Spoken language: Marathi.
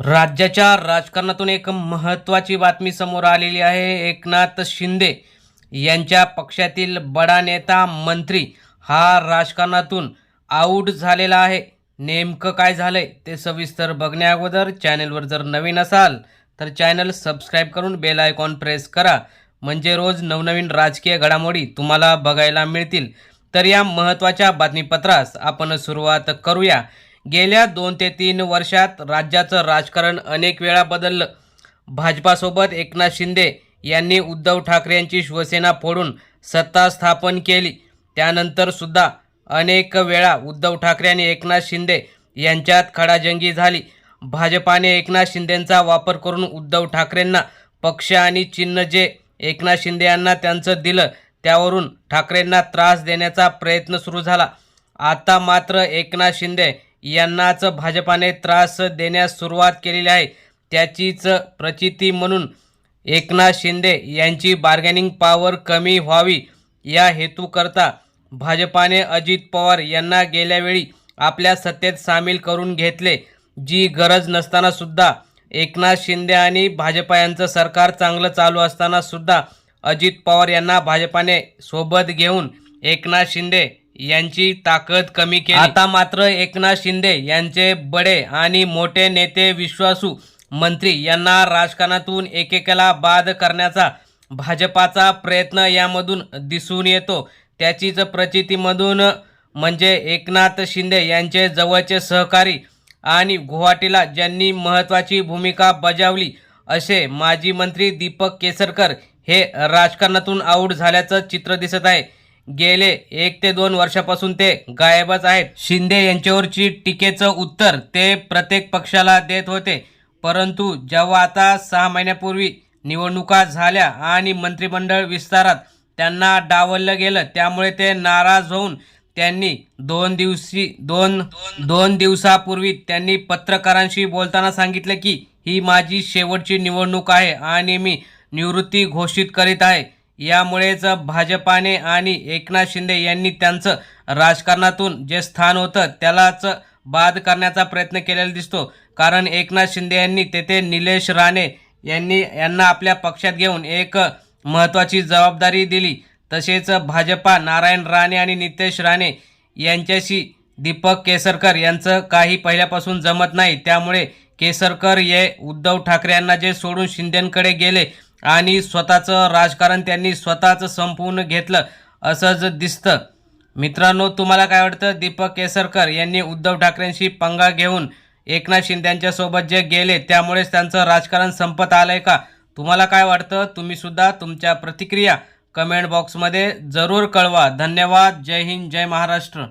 राज्याच्या राजकारणातून एक महत्त्वाची बातमी समोर आलेली आहे. एकनाथ शिंदे यांच्या पक्षातील बडा नेता मंत्री हा राजकारणातून आऊट झालेला आहे. नेमकं काय झालंय ते सविस्तर बघण्या अगोदर चॅनलवर जर नवीन असाल तर चॅनल सबस्क्राईब करून बेल आयकॉन प्रेस करा. म्हणजे रोज नवनवीन राजकीय घडामोडी तुम्हाला बघायला मिळतील. तर या महत्त्वाच्या बातमीपत्रास आपण सुरुवात करूया. गेल्या दोन ते तीन वर्षात राज्याचं राजकारण अनेक वेळा बदललं. भाजपासोबत एकनाथ शिंदे यांनी उद्धव ठाकरे यांची शिवसेना फोडून सत्ता स्थापन केली. त्यानंतर सुद्धा अनेक वेळा उद्धव ठाकरे आणि एकनाथ शिंदे यांच्यात खडाजंगी झाली. भाजपाने एकनाथ शिंदेंचा वापर करून उद्धव ठाकरेंना पक्ष आणि चिन्ह जे एकनाथ शिंदे यांना त्यांचं दिलं त्यावरून ठाकरेंना त्रास देण्याचा प्रयत्न सुरू झाला. आता मात्र एकनाथ शिंदे यांनाच भाजपाने त्रास देण्यास सुरुवात केलेली आहे. त्याचीच प्रचिती म्हणून एकनाथ शिंदे यांची बार्गेनिंग पॉवर कमी व्हावी या हेतूकरता भाजपाने अजित पवार यांना गेल्यावेळी आपल्या सत्तेत सामील करून घेतले. जी गरज नसतानासुद्धा एकनाथ शिंदे आणि भाजपा यांचं सरकार चांगलं चालू असतानासुद्धा अजित पवार यांना भाजपाने सोबत घेऊन एकनाथ शिंदे यांची ताकद कमी केली. आता मात्र एकनाथ शिंदे यांचे बडे आणि मोठे नेते विश्वासू मंत्री यांना राजकारणातून एकेकाला बाद करण्याचा भाजपाचा प्रयत्न यामधून दिसून येतो. त्याचीच प्रचितीमधून म्हणजे एकनाथ शिंदे यांचे जवळचे सहकारी आणि गुवाहाटीला ज्यांनी महत्त्वाची भूमिका बजावली असे माजी मंत्री दीपक केसरकर हे राजकारणातून आऊट झाल्याचं चित्र दिसत आहे. गेले एक ते दोन वर्षापासून ते गायबच आहेत. शिंदे यांच्यावरची टीकेचं उत्तर ते प्रत्येक पक्षाला देत होते. परंतु जेव्हा आता सहा महिन्यापूर्वी निवडणुका झाल्या आणि मंत्रिमंडळ विस्तारात त्यांना डावललं गेलं त्यामुळे ते नाराज होऊन त्यांनी दोन दिवशी दोन दोन दिवसापूर्वी त्यांनी पत्रकारांशी बोलताना सांगितलं की ही माझी शेवटची निवडणूक आहे आणि मी निवृत्ती घोषित करीत आहे. यामुळेच भाजपाने आणि एकनाथ शिंदे यांनी त्यांचं राजकारणातून जे स्थान होतं त्यालाच बाद करण्याचा प्रयत्न केलेला दिसतो. कारण एकनाथ शिंदे यांनी तेथे निलेश राणे यांनी यांना आपल्या पक्षात घेऊन एक महत्त्वाची जबाबदारी दिली. तसेच भाजपा नारायण राणे आणि नितेश राणे यांच्याशी दीपक केसरकर यांचं काही पहिल्यापासून जमत नाही. त्यामुळे केसरकर हे उद्धव ठाकरे यांना जे सोडून शिंदेंकडे गेले आणि स्वतःचं राजकारण त्यांनी स्वतःच संपवून घेतलं असंच दिसतं. मित्रांनो तुम्हाला काय वाटतं? दीपक केसरकर यांनी उद्धव ठाकरेंशी पंगा घेऊन एकनाथ शिंद्यांच्यासोबत जे गेले त्यामुळेच त्यांचं राजकारण संपत आलं आहे का? तुम्हाला काय वाटतं? तुम्ही सुद्धा तुमच्या प्रतिक्रिया कमेंट बॉक्समध्ये जरूर कळवा. धन्यवाद. जय हिंद जय महाराष्ट्र.